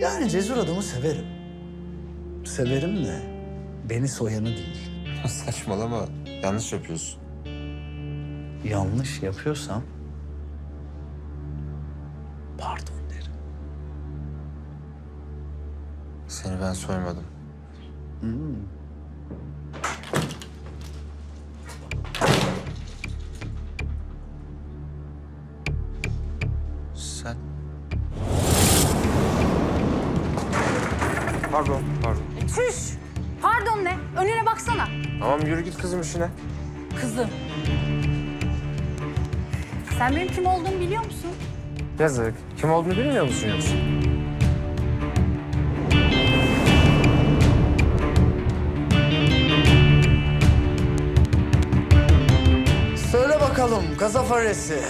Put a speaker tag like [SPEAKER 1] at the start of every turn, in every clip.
[SPEAKER 1] Yani cesur adamı severim. Severim de beni soyanı değil.
[SPEAKER 2] Saçmalama. Yanlış yapıyorsun.
[SPEAKER 1] Yanlış yapıyorsam pardon derim.
[SPEAKER 2] Seni ben soymadım. Sen... Pardon, pardon.
[SPEAKER 3] Çüş! Pardon ne? Önüne baksana.
[SPEAKER 2] Tamam yürü git kızım işine.
[SPEAKER 3] Kızım. Sen benim kim olduğumu biliyor musun?
[SPEAKER 2] Yazık. Kim olduğunu bilmiyor musun yoksa?
[SPEAKER 1] Söyle bakalım kaza faresi.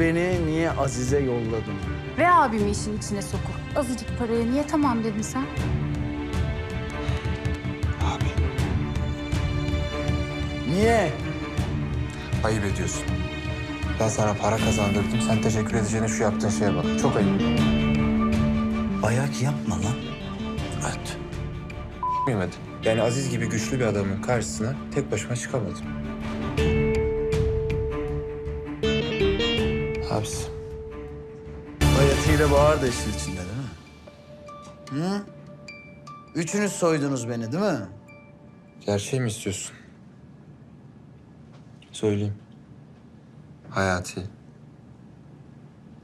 [SPEAKER 1] Beni niye Azize yolladın?
[SPEAKER 3] Ve abimi işin içine sokup azıcık paraya niye tamam dedin sen?
[SPEAKER 2] Abi.
[SPEAKER 1] Niye?
[SPEAKER 2] Ayıp ediyorsun. Ben sana para kazandırdım. Sen teşekkür edeceğine şu yaptığın şeye bak. Çok ayıp.
[SPEAKER 1] Ayak yapma lan.
[SPEAKER 2] Evet. Bilmedi. Yani Aziz gibi güçlü bir adamın karşısına tek başıma çıkamadım. Abisi.
[SPEAKER 1] Hayatiyle Bahar da işin içinde? Hı? Üçünüz soydunuz beni değil mi?
[SPEAKER 2] Gerçeği mi istiyorsun? Söyleyeyim. Hayati.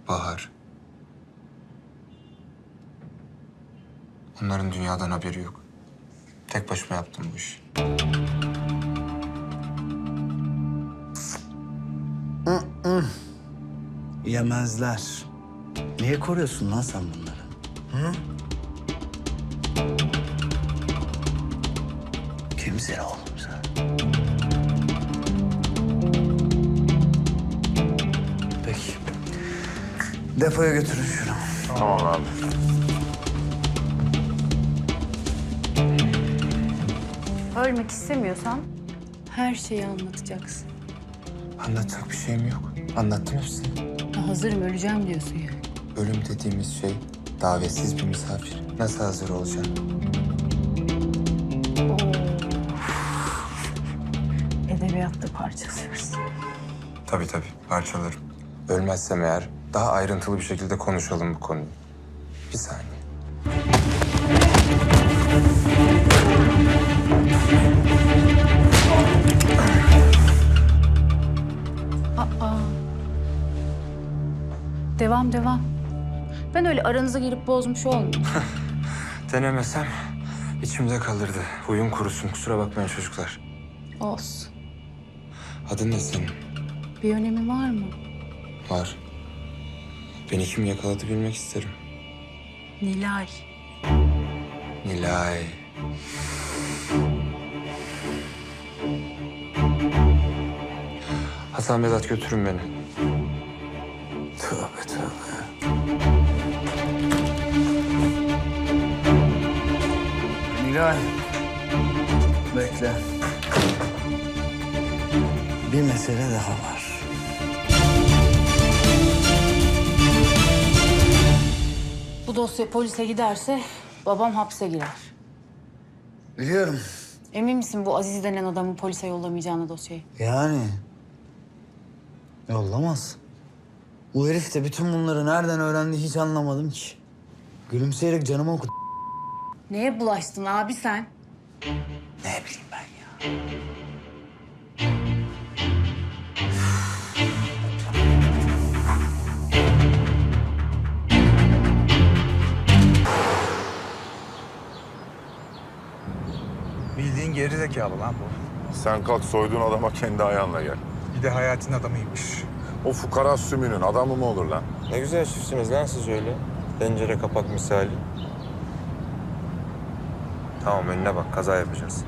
[SPEAKER 2] Bahar. Onların dünyadan haberi yok. Tek başıma yaptım bu işi.
[SPEAKER 1] Yemezler. Niye koruyorsun lan sen bunları? Hı? Kimsin oğlum sen? Peki. Depoya götürün şunu.
[SPEAKER 3] Ölmek istemiyorsan her şeyi anlatacaksın.
[SPEAKER 2] Anlatacak bir şeyim yok. Anlattım hepsini.
[SPEAKER 3] Hazırım öleceğim diyorsun yani.
[SPEAKER 2] Ölüm dediğimiz şey davetsiz bir misafir. Nasıl hazır olacaksın?
[SPEAKER 3] Parçalıyorsun.
[SPEAKER 2] Tabii tabii parçalarım. Ölmezsem eğer daha ayrıntılı bir şekilde konuşalım bu konuyu. Bir saniye.
[SPEAKER 3] Aa. Devam devam. Ben öyle aranıza girip bozmuş olmayayım.
[SPEAKER 2] Denemesem içimde kalırdı. Huyum kurusun kusura bakmayın çocuklar.
[SPEAKER 3] Olsun.
[SPEAKER 2] Adın ne senin?
[SPEAKER 3] Bir önemi var mı?
[SPEAKER 2] Var. Beni kim yakaladı bilmek isterim.
[SPEAKER 3] Nilay.
[SPEAKER 2] Nilay. Hasan Vedat götürün beni.
[SPEAKER 1] Tövbe tövbe. Nilay. Bir mesele daha var.
[SPEAKER 3] Bu dosya polise giderse babam hapse girer.
[SPEAKER 1] Biliyorum.
[SPEAKER 3] Emin misin bu Aziz denen adamın polise yollamayacağını dosyayı?
[SPEAKER 1] Yani. Yollamaz. Bu herif de bütün bunları nereden öğrendi hiç anlamadım ki. Gülümseyerek canımı okudu.
[SPEAKER 3] Neye bulaştın abi sen?
[SPEAKER 1] Ne bileyim ben ya.
[SPEAKER 4] Bildiğin geri zekalı lan bu.
[SPEAKER 5] Sen kalk soyduğun adama kendi ayağınla gel.
[SPEAKER 4] Bir de hayatın adamıymış.
[SPEAKER 5] O fukara sümünün adamı mı olur lan?
[SPEAKER 2] Ne güzel çiftsiniz lan siz öyle. Tencere kapak misali. Tamam önüne bak kaza yapacağız.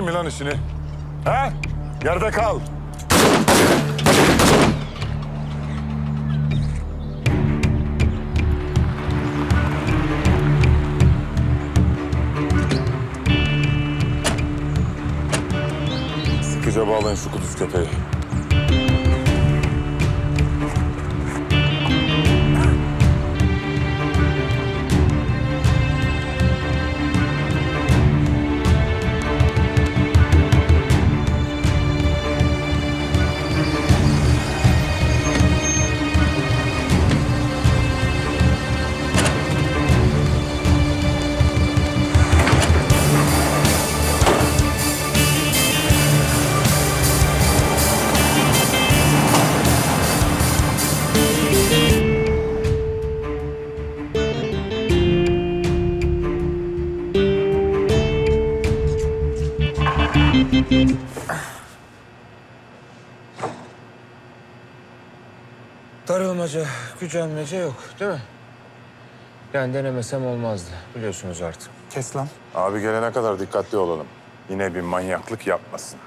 [SPEAKER 5] Mi lan işini? He? Yerde kal. Sıkıca bağlayın şu kuduz köpeği.
[SPEAKER 2] Darılmaca, gücenmece yok değil mi? Yani denemesem olmazdı. Biliyorsunuz artık.
[SPEAKER 4] Kes lan.
[SPEAKER 5] Abi gelene kadar dikkatli olalım. Yine bir manyaklık yapmasın.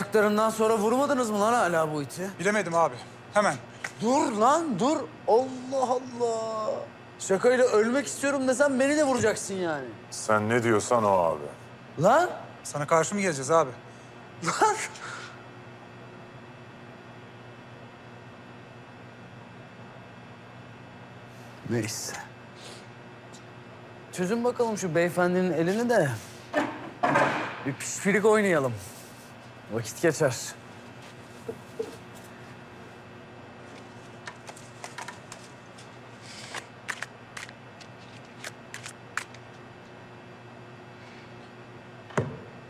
[SPEAKER 1] Yaptıklarından sonra vurmadınız mı lan hala bu iti?
[SPEAKER 4] Bilemedim abi. Hemen.
[SPEAKER 1] Dur lan dur. Allah Allah. Şakayla ölmek istiyorum desem beni de vuracaksın yani.
[SPEAKER 5] Sen ne diyorsan o abi.
[SPEAKER 1] Lan.
[SPEAKER 4] Sana karşı mı geleceğiz abi?
[SPEAKER 1] Lan. Neyse. Çözün bakalım şu beyefendinin elini de. Bir pişpirik oynayalım. Vakit geçer.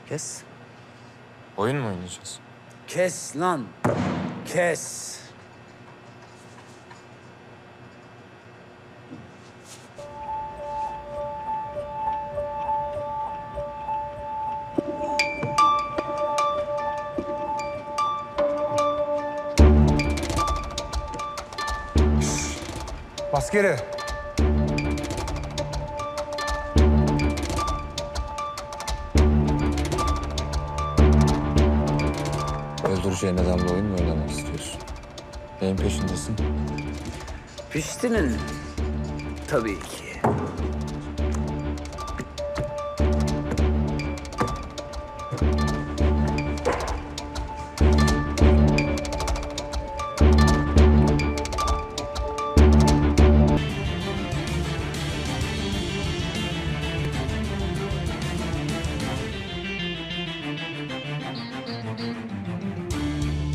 [SPEAKER 1] Kes.
[SPEAKER 2] Oyun mu oynayacağız?
[SPEAKER 1] Kes lan. Kes.
[SPEAKER 4] Bas geri.
[SPEAKER 2] Öldüreceğin adamla oyun mu oynamak istiyorsun? Neyin peşindesin?
[SPEAKER 1] Piştinin. Tabii ki.